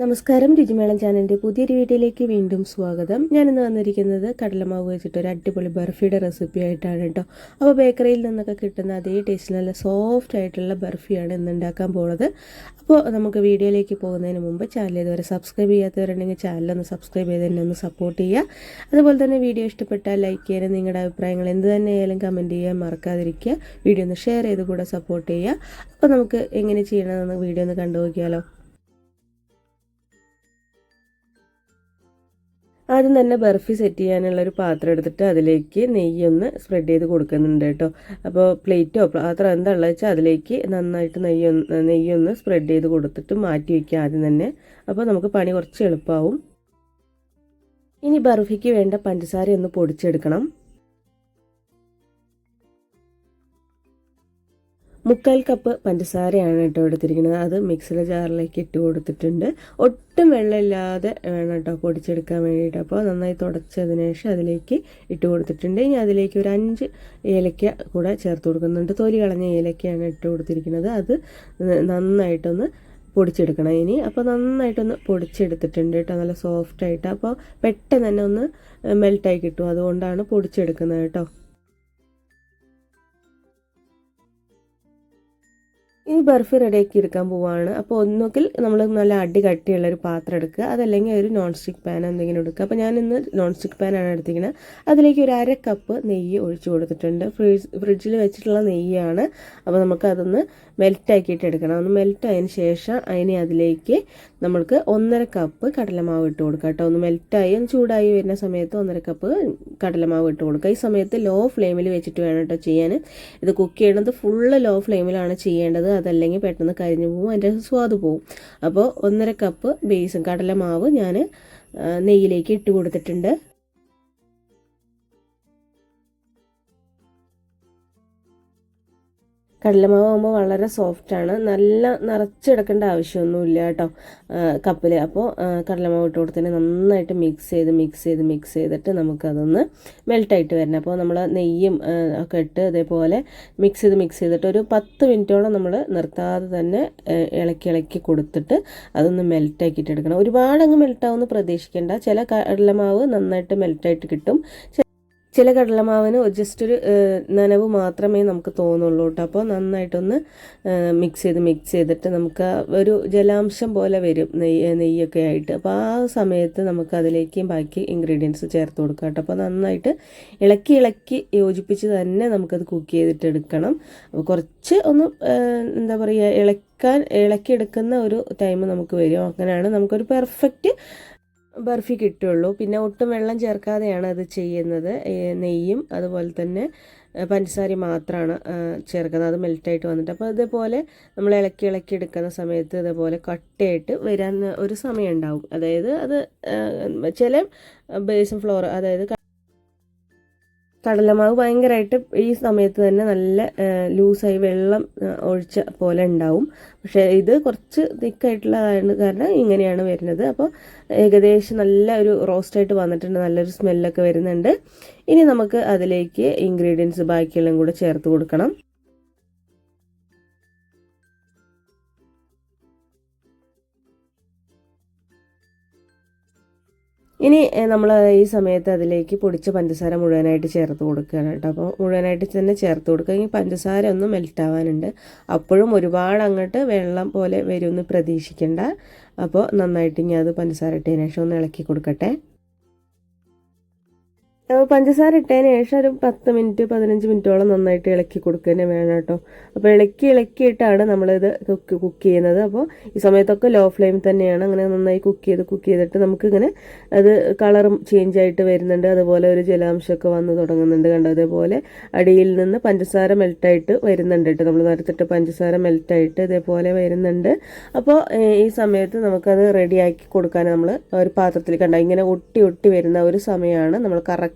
നമസ്കാരം രുചിമേളം ചാനലിന്റെ പുതിയൊരു വീഡിയോയിലേക്ക് വീണ്ടും സ്വാഗതം. ഞാനിന്ന് വന്നിരിക്കുന്നത് കടലമാവ് വെച്ചിട്ട് ഒരു അടിപൊളി ബർഫിയുടെ റെസിപ്പി ആയിട്ടാണ് കേട്ടോ. അപ്പോൾ ബേക്കറിയിൽ നിന്നൊക്കെ കിട്ടുന്ന അതേ ടേസ്റ്റിൽ നല്ല സോഫ്റ്റ് ആയിട്ടുള്ള ബർഫിയാണ് ഇന്ന് ഉണ്ടാക്കാൻ പോണത്. അപ്പോൾ നമുക്ക് വീഡിയോയിലേക്ക് പോകുന്നതിന് മുമ്പ് ചാനൽ ഇതുവരെ സബ്സ്ക്രൈബ് ചെയ്യാത്തവരുണ്ടെങ്കിൽ ചാനലൊന്ന് സബ്സ്ക്രൈബ് ചെയ്ത് തന്നെ ഒന്ന് സപ്പോർട്ട് ചെയ്യുക. അതുപോലെ തന്നെ വീഡിയോ ഇഷ്ടപ്പെട്ടാൽ ലൈക്ക് ചെയ്യാനും നിങ്ങളുടെ അഭിപ്രായങ്ങൾ എന്ത് തന്നെയായാലും കമന്റ് ചെയ്യാൻ മറക്കാതിരിക്കുക. വീഡിയോ ഒന്ന് ഷെയർ ചെയ്ത് കൂടെ സപ്പോർട്ട് ചെയ്യുക. അപ്പോൾ നമുക്ക് എങ്ങനെ ചെയ്യണമെന്ന് വീഡിയോ ഒന്ന് കണ്ടു നോക്കിയാലോ ആദ്യം തന്നെ ബർഫി സെറ്റ് ചെയ്യാനുള്ള ഒരു പാത്രം എടുത്തിട്ട് അതിലേക്ക് നെയ്യൊന്ന് സ്പ്രെഡ് ചെയ്ത് കൊടുക്കുന്നുണ്ട് കേട്ടോ. അപ്പോൾ പ്ലേറ്റോ പാത്രം എന്താണെന്ന് വെച്ചാൽ അതിലേക്ക് നന്നായിട്ട് നെയ്യൊന്ന് നെയ്യൊന്ന് സ്പ്രെഡ് ചെയ്ത് കൊടുത്തിട്ട് മാറ്റി വയ്ക്കുക ആദ്യം തന്നെ. അപ്പോൾ നമുക്ക് പണി കുറച്ച് എളുപ്പമാവും ഇനി ബർഫിക്ക് വേണ്ട പഞ്ചസാര ഒന്ന് പൊടിച്ചെടുക്കണം. മുക്കാൽ കപ്പ് പഞ്ചസാരയാണ് കേട്ടോ എടുത്തിരിക്കുന്നത്. അത് മിക്സിയുടെ ജാറിലേക്ക് ഇട്ട് കൊടുത്തിട്ടുണ്ട്. ഒട്ടും വെള്ളമില്ലാതെ വേണം കേട്ടോ പൊടിച്ചെടുക്കാൻ വേണ്ടിയിട്ട്. അപ്പോൾ നന്നായി തുടച്ചതിന് ശേഷം അതിലേക്ക് ഇട്ട് കൊടുത്തിട്ടുണ്ട്. ഇനി അതിലേക്ക് ഒരു അഞ്ച് ഏലക്ക കൂടെ ചേർത്ത് കൊടുക്കുന്നുണ്ട്. തൊലി കളഞ്ഞ ഏലക്കയാണ് ഇട്ട് കൊടുത്തിരിക്കുന്നത്. അത് നന്നായിട്ടൊന്ന് പൊടിച്ചെടുക്കണം ഇനി. അപ്പോൾ നന്നായിട്ടൊന്ന് പൊടിച്ചെടുത്തിട്ടുണ്ട് കേട്ടോ. നല്ല സോഫ്റ്റായിട്ട്. അപ്പോൾ പെട്ടെന്ന് തന്നെ ഒന്ന് മെൽട്ടായി കിട്ടും. അതുകൊണ്ടാണ് പൊടിച്ചെടുക്കുന്നത് കേട്ടോ. ഈ ബർഫി റെഡിയാക്കി എടുക്കാൻ പോവുകയാണ് അപ്പോൾ ഒന്നുകിൽ നമ്മൾ നല്ല അടി കട്ടിയുള്ള ഒരു പാത്രം എടുക്കുക. അതല്ലെങ്കിൽ ഒരു നോൺ സ്റ്റിക്ക് പാൻ എന്തെങ്കിലും എടുക്കുക. അപ്പോൾ ഞാൻ ഇന്ന് നോൺ സ്റ്റിക്ക് പാനാണ് എടുത്തിരിക്കുന്നത്. അതിലേക്ക് ഒരു അര കപ്പ് നെയ്യ് ഒഴിച്ചു കൊടുത്തിട്ടുണ്ട്. ഫ്രിഡ്ജ് ഫ്രിഡ്ജിൽ വെച്ചിട്ടുള്ള നെയ്യാണ്. അപ്പോൾ നമുക്ക് അതൊന്ന് മെൽറ്റ് ആക്കിയിട്ട് എടുക്കണം. ഒന്ന് മെൽറ്റ് ആയതിന് ശേഷം അതിനെ അതിലേക്ക് നമുക്ക് ഒന്നര കപ്പ് കടലമാവ് ഇട്ട് കൊടുക്കുക കേട്ടോ. ഒന്ന് മെൽറ്റായി ഒന്ന് ചൂടായി വരുന്ന സമയത്ത് ഒന്നര കപ്പ് കടലമാവ് ഇട്ട് കൊടുക്കുക ഈ സമയത്ത് ലോ ഫ്ലെയിമിൽ വെച്ചിട്ട് വേണം കേട്ടോ ചെയ്യാൻ. ഇത് കുക്ക് ചെയ്യണത് ഫുള്ള് ലോ ഫ്ലെയിമിലാണ് ചെയ്യേണ്ടത്. അതല്ലെങ്കിൽ പെട്ടെന്ന് കരിഞ്ഞു പോകും അതിന്റെ സ്വാദ് പോവും. അപ്പോൾ ഒന്നര കപ്പ് ബേസും കടലമാവ് ഞാൻ നെയ്യിലേക്ക് ഇട്ട് കൊടുത്തിട്ടുണ്ട്. കടലമാവ് ആകുമ്പോൾ വളരെ സോഫ്റ്റാണ് നല്ല നിറച്ചെടുക്കേണ്ട ആവശ്യമൊന്നുമില്ല കേട്ടോ. കപ്പിൽ അപ്പോൾ കടലമാവ് ഇട്ട് കൊടുത്തതിന് നന്നായിട്ട് മിക്സ് ചെയ്ത് മിക്സ് ചെയ്ത് മിക്സ് ചെയ്തിട്ട് നമുക്കതൊന്ന് മെൽട്ടായിട്ട് വരണം. അപ്പോൾ നമ്മൾ നെയ്യും ഒക്കെ ഇട്ട് അതേപോലെ മിക്സ് ചെയ്ത് മിക്സ് ചെയ്തിട്ട് ഒരു പത്ത് മിനിറ്റോളം നമ്മൾ നിർത്താതെ തന്നെ ഇളക്കി ഇളക്കി കൊടുത്തിട്ട് അതൊന്ന് മെൽറ്റാക്കിയിട്ട് എടുക്കണം. ഒരുപാട് അങ്ങ് മെൽട്ടാവുമെന്ന് പ്രതീക്ഷിക്കേണ്ട. ചില കടലമാവ് നന്നായിട്ട് മെൽട്ടായിട്ട് കിട്ടും. ചില കടലമാവിന് ജസ്റ്റ് ഒരു നനവ് മാത്രമേ നമുക്ക് തോന്നുള്ളൂ കേട്ടോ. അപ്പോൾ നന്നായിട്ടൊന്ന് മിക്സ് ചെയ്ത് മിക്സ് ചെയ്തിട്ട് നമുക്ക് ഒരു ജലാംശം പോലെ വരും നെയ്യ് നെയ്യൊക്കെ ആയിട്ട്. അപ്പോൾ ആ സമയത്ത് നമുക്ക് അതിലേക്ക് ബാക്കി ഇൻഗ്രീഡിയൻസ് ചേർത്ത് കൊടുക്കാം കേട്ടോ. അപ്പോൾ നന്നായിട്ട് ഇളക്കി ഇളക്കി യോജിപ്പിച്ച് തന്നെ നമുക്കത് കുക്ക് ചെയ്തിട്ട് എടുക്കണം. അപ്പോൾ കുറച്ച് ഒന്ന് എന്താ പറയുക ഇളക്കാൻ ഇളക്കിയെടുക്കുന്ന ഒരു ടൈം നമുക്ക് വരും. അങ്ങനെയാണ് നമുക്കൊരു പെർഫെക്റ്റ് ബർഫി കിട്ടുള്ളൂ. പിന്നെ ഒട്ടും വെള്ളം ചേർക്കാതെയാണ് അത് ചെയ്യുന്നത്. നെയ്യും അതുപോലെ തന്നെ പഞ്ചസാര മാത്രമാണ് ചേർക്കുന്നത്. അത് മെൽറ്റായിട്ട് വന്നിട്ട്. അപ്പോൾ ഇതേപോലെ നമ്മൾ ഇളക്കി ഇളക്കി എടുക്കുന്ന സമയത്ത് ഇതേപോലെ കട്ടയായിട്ട് വരാൻ ഒരു സമയം ഉണ്ടാവും. അതായത് അത് ചില ബേസും ഫ്ലോർ അതായത് കടലമാവ് ഭയങ്കരമായിട്ട് ഈ സമയത്ത് തന്നെ നല്ല ലൂസായി വെള്ളം ഒഴിച്ച പോലെ ഉണ്ടാവും. പക്ഷേ ഇത് കുറച്ച് തിക്കായിട്ടുള്ളതാണ് കാരണം ഇങ്ങനെയാണ് വരുന്നത്. അപ്പോൾ ഏകദേശം നല്ല ഒരു റോസ്റ്റായിട്ട് വന്നിട്ടുണ്ട് നല്ലൊരു സ്മെല്ലൊക്കെ വരുന്നുണ്ട്. ഇനി നമുക്ക് അതിലേക്ക് ഇൻഗ്രീഡിയൻസ് ബാക്കിയെല്ലാം കൂടെ ചേർത്ത് കൊടുക്കണം. ഇനി നമ്മൾ ഈ സമയത്ത് അതിലേക്ക് പൊടിച്ച പഞ്ചസാര മുഴുവനായിട്ട് ചേർത്ത് കൊടുക്കുകയാണ് കേട്ടോ. അപ്പോൾ മുഴുവനായിട്ട് തന്നെ ചേർത്ത് കൊടുക്കുക. ഈ പഞ്ചസാര ഒന്ന് മെൽറ്റ് ആവാനുണ്ട് അപ്പോഴും ഒരുപാട് അങ്ങോട്ട് വെള്ളം പോലെ വരുമെന്ന് പ്രതീക്ഷിക്കേണ്ട. അപ്പോൾ നന്നായിട്ട് ഇനി അത് പഞ്ചസാര ഇട്ടതിന് ശേഷം ഒന്ന് ഇളക്കി കൊടുക്കട്ടെ. പഞ്ചസാര ഇട്ടതിന് ശേഷം ഒരു പത്ത് മിനിറ്റ് പതിനഞ്ച് മിനിറ്റോളം നന്നായിട്ട് ഇളക്കി കൊടുക്കുക തന്നെ വേണം കേട്ടോ. അപ്പോൾ ഇളക്കി ഇളക്കിയിട്ടാണ് നമ്മളിത് കുക്ക് കുക്ക് ചെയ്യുന്നത്. അപ്പോൾ ഈ സമയത്തൊക്കെ ലോ ഫ്ലെയിം തന്നെയാണ്. അങ്ങനെ നന്നായി കുക്ക് ചെയ്ത് കുക്ക് ചെയ്തിട്ട് നമുക്കിങ്ങനെ അത് കളറും ചേഞ്ച് ആയിട്ട് വരുന്നുണ്ട്. അതുപോലെ ഒരു ജലാംശമൊക്കെ വന്ന് തുടങ്ങുന്നുണ്ട് കണ്ടോ? അതേപോലെ അടിയിൽ നിന്ന് പഞ്ചസാര മെൽട്ടായിട്ട് വരുന്നുണ്ട് കേട്ടോ. നമ്മൾ നേരത്തിട്ട് പഞ്ചസാര മെൽട്ടായിട്ട് ഇതേപോലെ വരുന്നുണ്ട്. അപ്പോൾ ഈ സമയത്ത് നമുക്കത് റെഡിയാക്കി കൊടുക്കാൻ നമ്മൾ ഒരു പാത്രത്തിൽ കണ്ടോ? ഇങ്ങനെ ഒട്ടി ഒട്ടി വരുന്ന ഒരു സമയമാണ് നമ്മൾ കറക്റ്റ്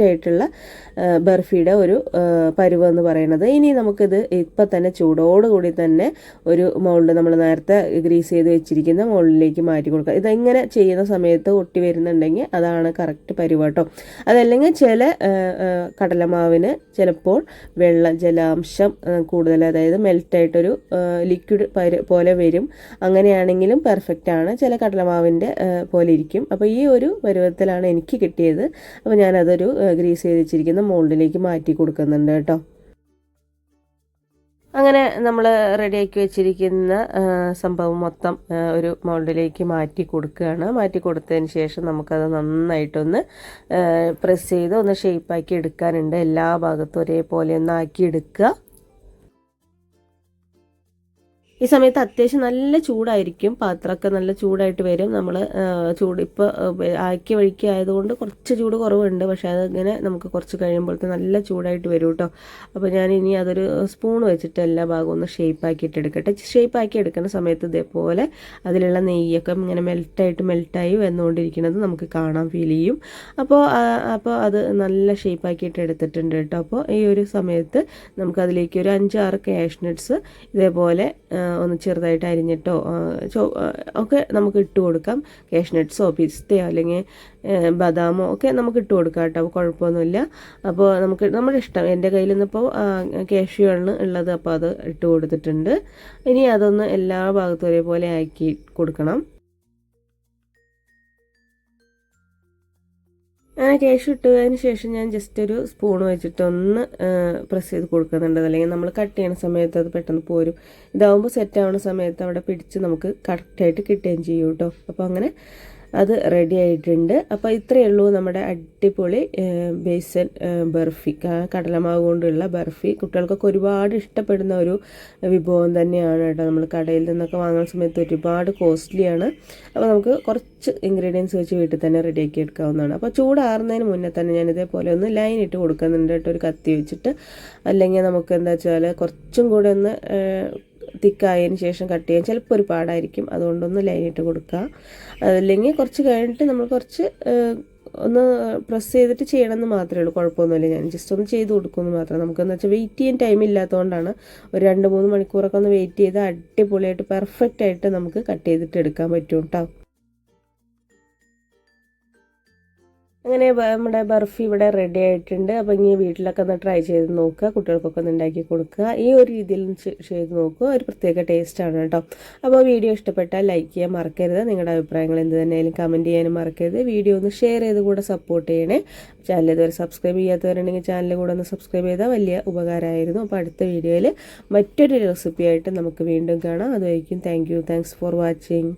കറക്റ്റ് ആയിട്ടുള്ള ബർഫിയുടെ ഒരു പരുവെന്ന് പറയുന്നത്. ഇനി നമുക്കിത് ഇപ്പം തന്നെ ചൂടോടുകൂടി തന്നെ ഒരു മോൾഡ് നമ്മൾ നേരത്തെ ഗ്രീസ് ചെയ്ത് വെച്ചിരിക്കുന്ന മോൾഡിലേക്ക് മാറ്റി കൊടുക്കുക. ഇതെങ്ങനെ ചെയ്യുന്ന സമയത്ത് ഒട്ടി വരുന്നുണ്ടെങ്കിൽ അതാണ് കറക്റ്റ് പരുവട്ടോ അതല്ലെങ്കിൽ ചില കടലമാവിന് ചിലപ്പോൾ വെള്ള ജലാംശം കൂടുതൽ അതായത് മെൽറ്റായിട്ടൊരു ലിക്വിഡ് പോലെ വരും. അങ്ങനെയാണെങ്കിലും പെർഫെക്റ്റ് ആണ്. ചില കടലമാവിന്റെ പോലെ ഇരിക്കും. അപ്പോൾ ഈ ഒരു പരുവത്തിലാണ് എനിക്ക് കിട്ടിയത്. അപ്പോൾ ഞാനതൊരു ഗ്രീസ് ചെയ്ത് മോൾഡിലേക്ക് മാറ്റി കൊടുക്കുന്നുണ്ട് കേട്ടോ. അങ്ങനെ നമ്മൾ റെഡിയാക്കി വെച്ചിരിക്കുന്ന സംഭവം മൊത്തം ഒരു മോൾഡിലേക്ക് മാറ്റി കൊടുക്കുകയാണ്. മാറ്റി കൊടുത്തതിന് ശേഷം നമുക്കത് നന്നായിട്ടൊന്ന് പ്രസ് ചെയ്ത് ഒന്ന് ഷേപ്പാക്കി എടുക്കാനുണ്ട്. എല്ലാ ഭാഗത്തും ഒരേപോലെ ഒന്ന് ആക്കി എടുക്കുക. ഈ സമയത്ത് അത്യാവശ്യം നല്ല ചൂടായിരിക്കും. പാത്രമൊക്കെ നല്ല ചൂടായിട്ട് വരും. നമ്മൾ ചൂട് ഇപ്പോൾ ആക്കി വഴിക്ക് ആയതുകൊണ്ട് കുറച്ച് ചൂട് കുറവുണ്ട്. പക്ഷേ അതിങ്ങനെ നമുക്ക് കുറച്ച് കഴിയുമ്പോഴത്തെ നല്ല ചൂടായിട്ട് വരും കേട്ടോ അപ്പോൾ ഞാൻ ഇനി അതൊരു സ്പൂൺ വെച്ചിട്ട് എല്ലാ ഭാഗവും ഒന്ന് ഷേപ്പ് ആക്കിയിട്ട് എടുക്കട്ടെ. ഷേപ്പ് ആക്കി എടുക്കുന്ന സമയത്ത് ഇതേപോലെ അതിലുള്ള നെയ്യൊക്കെ ഇങ്ങനെ മെൽറ്റായിട്ട് മെൽറ്റായി വന്നുകൊണ്ടിരിക്കുന്നത് നമുക്ക് കാണാൻ ഫീൽ ചെയ്യും. അപ്പോൾ അപ്പോൾ അത് നല്ല ഷേപ്പ് ആക്കിയിട്ട് എടുത്തിട്ടുണ്ട് കേട്ടോ അപ്പോൾ ഈ ഒരു സമയത്ത് നമുക്കതിലേക്ക് ഒരു അഞ്ചാറ് കാഷ്നട്ട്സ് ഇതേപോലെ ഒന്ന് ചെറുതായിട്ട് അരിഞ്ഞിട്ടോ ഒക്കെ നമുക്ക് ഇട്ട് കൊടുക്കാം. കാഷ്നട്ട്സോ പിസ്തയോ അല്ലെങ്കിൽ ബദാമോ ഒക്കെ നമുക്ക് ഇട്ട് കൊടുക്കാം കേട്ടോ. കുഴപ്പമൊന്നുമില്ല. അപ്പോൾ നമുക്ക് നമ്മുടെ ഇഷ്ടം. എന്റെ കയ്യിൽ നിന്നിപ്പോൾ കാഷ്യൂ ആണ് ഉള്ളത്. അപ്പോൾ അത് ഇട്ട് കൊടുത്തിട്ടുണ്ട്. ഇനി അതൊന്ന് എല്ലാ ഭാഗത്തും ഒരേപോലെ ആക്കി കൊടുക്കണം. അങ്ങനെ കേശ് ഇട്ടതിന് ശേഷം ഞാൻ ജസ്റ്റ് ഒരു സ്പൂൺ വെച്ചിട്ട് ഒന്ന് പ്രസ് ചെയ്ത് കൊടുക്കുന്നുണ്ട്. അല്ലെങ്കിൽ നമ്മൾ കട്ട് ചെയ്യുന്ന സമയത്ത് അത് പെട്ടെന്ന് പോരും. ഇതാവുമ്പോൾ സെറ്റ് ആവുന്ന സമയത്ത് അവിടെ പിടിച്ച് നമുക്ക് കറക്റ്റായിട്ട് കിട്ടുകയും ചെയ്യും കേട്ടോ അപ്പോൾ അങ്ങനെ അത് റെഡി ആയിട്ടുണ്ട്. അപ്പോൾ ഇത്രയേ ഉള്ളൂ നമ്മുടെ അടിപൊളി ബേസൻ ബർഫി. കടലമാവ് കൊണ്ടുള്ള ബർഫി. കുട്ടികൾക്കൊക്കെ ഒരുപാട് ഇഷ്ടപ്പെടുന്ന ഒരു വിഭവം തന്നെയാണ് കേട്ടോ നമ്മൾ കടയിൽ നിന്നൊക്കെ വാങ്ങുന്ന സമയത്ത് ഒരുപാട് കോസ്റ്റ്ലിയാണ് അപ്പോൾ നമുക്ക് കുറച്ച് ഇൻഗ്രീഡിയൻസ് വെച്ച് വീട്ടിൽ തന്നെ റെഡിയാക്കി എടുക്കാവുന്നതാണ്. അപ്പോൾ ചൂടാറുന്നതിന് മുന്നേ തന്നെ ഞാൻ ഇതേപോലെ ഒന്ന് ലൈൻ ഇട്ട് കൊടുക്കുന്നുണ്ട്. കേട്ടോ ഒരു കത്തി വെച്ചിട്ട്. അല്ലെങ്കിൽ നമുക്ക് എന്താ വെച്ചാൽ കുറച്ചും കൂടെ ഒന്ന് തിക്കായതിന് ശേഷം കട്ട് ചെയ്യാൻ ചിലപ്പോൾ ഒരു പാടായിരിക്കും. അതുകൊണ്ടൊന്ന് ലൈനിട്ട് കൊടുക്കുക അതല്ലെങ്കിൽ കുറച്ച് കഴിഞ്ഞിട്ട് നമ്മൾ കുറച്ച് ഒന്ന് പ്രസ് ചെയ്തിട്ട് ചെയ്യണമെന്ന് മാത്രമേ ഉള്ളൂ. കുഴപ്പമൊന്നുമില്ല. ഞാൻ ജസ്റ്റ് ഒന്ന് ചെയ്ത് കൊടുക്കുമെന്ന് മാത്രം. നമുക്കെന്ന് വെച്ചാൽ വെയിറ്റ് ചെയ്യാൻ ടൈം ഇല്ലാത്തതുകൊണ്ടാണ് ഒരു രണ്ട് മൂന്ന് മണിക്കൂറൊക്കെ ഒന്ന് വെയിറ്റ് ചെയ്ത് അടിപൊളിയായിട്ട് പെർഫെക്റ്റ് ആയിട്ട് നമുക്ക് കട്ട് ചെയ്തിട്ട് എടുക്കാൻ പറ്റും കേട്ടോ. അങ്ങനെ നമ്മുടെ ബർഫി ഇവിടെ റെഡി ആയിട്ടുണ്ട്. അപ്പോൾ ഇനി വീട്ടിലൊക്കെ ഒന്ന് ട്രൈ ചെയ്ത് നോക്കുക. കുട്ടികൾക്കൊക്കെ ഒന്ന് ഉണ്ടാക്കി കൊടുക്കുക. ഈ ഒരു രീതിയിൽ ചെയ്ത് നോക്കുക. ഒരു പ്രത്യേക ടേസ്റ്റാണ് കേട്ടോ. അപ്പോൾ വീഡിയോ ഇഷ്ടപ്പെട്ടാൽ ലൈക്ക് ചെയ്യാൻ മറക്കരുത്. നിങ്ങളുടെ അഭിപ്രായങ്ങൾ എന്ത് തന്നെയാലും കമന്റ് ചെയ്യാനും മറക്കരുത്. വീഡിയോ ഒന്ന് ഷെയർ ചെയ്ത് കൂടെ സപ്പോർട്ട് ചെയ്യണേ. ചാനൽ ഇതുവരെ സബ്സ്ക്രൈബ് ചെയ്യാത്തവരുണ്ടെങ്കിൽ ചാനൽ കൂടെ ഒന്ന് സബ്സ്ക്രൈബ് ചെയ്താൽ വലിയ ഉപകാരമായിരുന്നു. അപ്പോൾ അടുത്ത വീഡിയോയിൽ മറ്റൊരു റെസിപ്പി ആയിട്ട് നമുക്ക് വീണ്ടും കാണാം. അതുമായിരിക്കും thank you thanks for watching